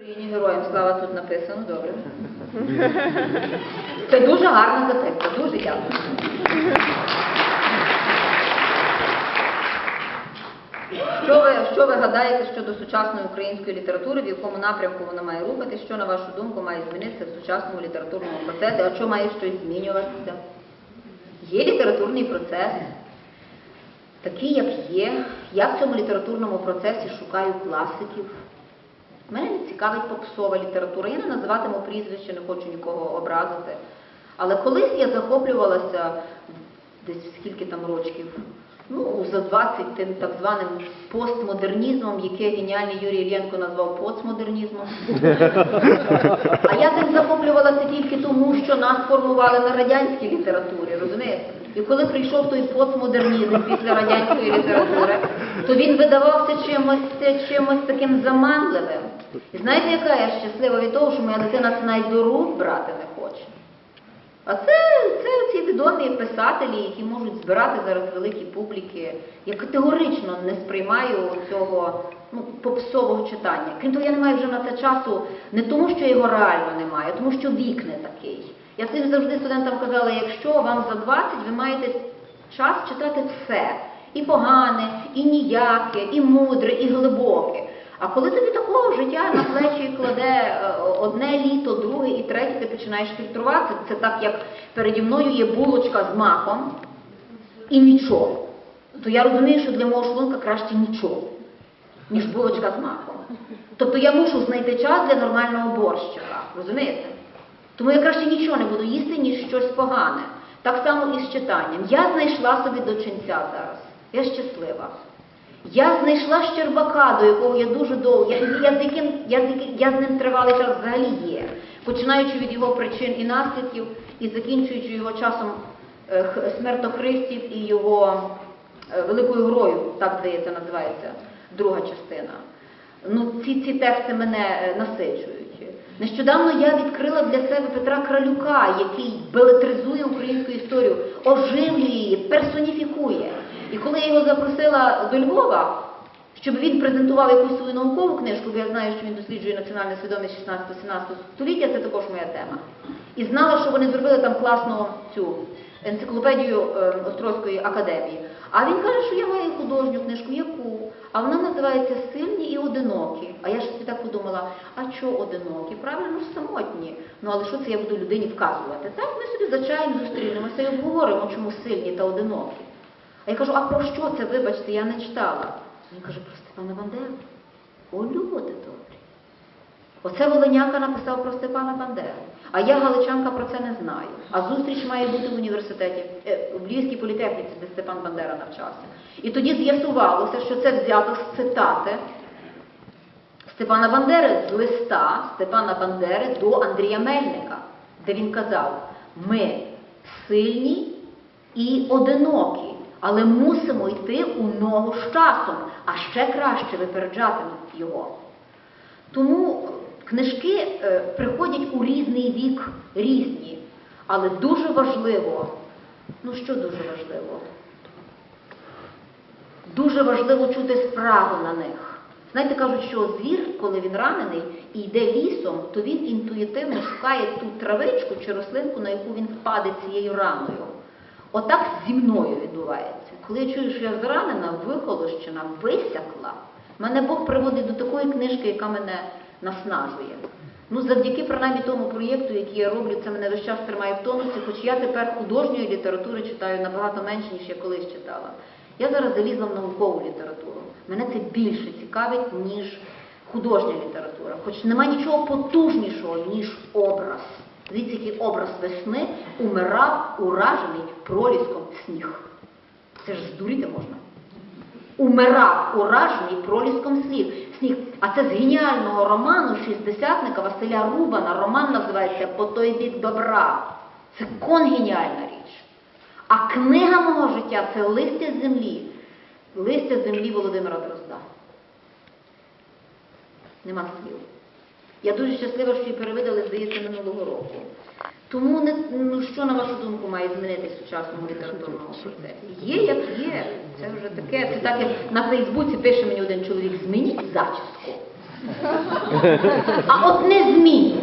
Україні героям слава тут написано, добре. Це дуже гарна записка, дуже дякую. Що ви, що ви гадаєте щодо сучасної української літератури, в якому напрямку вона має рухатись, що, на вашу думку, має змінитися в сучасному літературному процесі, а що має щось змінюватися? Є літературний процес, такий, як є. Я в цьому літературному процесі шукаю класиків. Мене не цікавить попсова література. Я не називатиму прізвище, не хочу нікого образити. Але колись я захоплювалася десь скільки там рочків, ну, за 20 тим так званим постмодернізмом, який геніальний Юрій Ільєнко назвав постмодернізмом. А я цим захоплювалася тільки тому, що нас формували на радянській літературі, розумієте? І коли прийшов той постмодернізм після радянської літератури, то він видавався чимось, чимось таким заманливим. І знаєте, яка я щаслива від того, що моя дитина це навіть до рук брати не хоче. А це, це ці відомі писателі, які можуть збирати зараз великі публіки. Я категорично не сприймаю цього ну, попсового читання. Крім того, я не маю вже на це часу не тому, що його реально немає, а тому що вік не такий. Я цим завжди студентам казала, якщо вам за 20, ви маєте час читати все. І погане, і ніяке, і мудре, і глибоке. А коли тобі такого життя на плечі кладе е, одне літо, друге і третє, ти починаєш фільтрувати. Це так, як переді мною є булочка з маком і нічого. То я розумію, що для мого шлунка краще нічого, ніж булочка з маком. Тобто я мушу знайти час для нормального борщика, розумієте? Тому я краще нічого не буду їсти, ніж щось погане. Так само і з читанням. Я знайшла собі дочинця зараз. Я щаслива. Я знайшла Щербака, до якого я дуже довго, я, я, з яким, я, я з ним тривалий час взагалі є, починаючи від його причин і наслідків, і закінчуючи його часом е, смертохристів і його е, великою грою, так здається, називається друга частина. Ну, ці, ці тексти мене е, насичують. Нещодавно я відкрила для себе Петра Кралюка, який белетризує українську історію, оживлює її, персоніфікує. І коли я його запросила до Львова, щоб він презентував якусь свою наукову книжку, бо я знаю, що він досліджує національну свідомість 16-17 століття, це також моя тема. І знала, що вони зробили там класну цю енциклопедію е, Острозької академії. А він каже, що я маю художню книжку, яку? А вона називається Сильні і одинокі. А я ж собі так подумала, а чого одинокі? Правильно ж самотні. Ну але що це я буду людині вказувати? Так, ми собі за чаєм зустрінемося і обговоримо, чому сильні та одинокі. А я кажу, а про що це, вибачте, я не читала. Він каже, про Степана Бандеру. О, люди добрі. Оце Волиняка написав про Степана Бандеру. А я, галичанка, про це не знаю. А зустріч має бути в університеті, е, в Львівській політехніці, де Степан Бандера навчався. І тоді з'ясувалося, що це взято з цитати Степана Бандери з листа Степана Бандери до Андрія Мельника, де він казав: ми сильні і одинокі, але мусимо йти у ногу з часом, а ще краще випереджати його. Тому книжки е, приходять у різний вік різні, але дуже важливо, ну що дуже важливо? Дуже важливо чути справу на них. Знаєте, кажуть, що звір, коли він ранений і йде лісом, то він інтуїтивно шукає ту травичку чи рослинку, на яку він впаде цією раною. Отак зі мною відбувається. Коли я чую, що я зранена, вихолощена, висякла, мене Бог приводить до такої книжки, яка мене наснажує. Ну, завдяки принаймні тому проєкту, який я роблю, це мене весь час тримає в тонусі, хоч я тепер художньої літератури читаю набагато менше, ніж я колись читала. Я зараз залізла в наукову літературу. Мене це більше цікавить, ніж художня література. Хоч нема нічого потужнішого, ніж образ. Який образ весни умирав, уражений проліском сніг. Це ж здуріти можна. Умирав уражений проліском. Сніг. А це з геніального роману шістдесятника Василя Рубана. Роман називається По той бік добра. Це конгеніальна річ. А книга мого життя це листя землі. Листя землі Володимира Дрозда. Нема слів. Я дуже щаслива, що її перевидали, здається, минулого року. Тому не, ну, що, на вашу думку, має змінитися в сучасному літературному процесі? Є, як є. Це вже таке. Це так, як на Фейсбуці пише мені один чоловік, змініть зачіску. А от не змінює.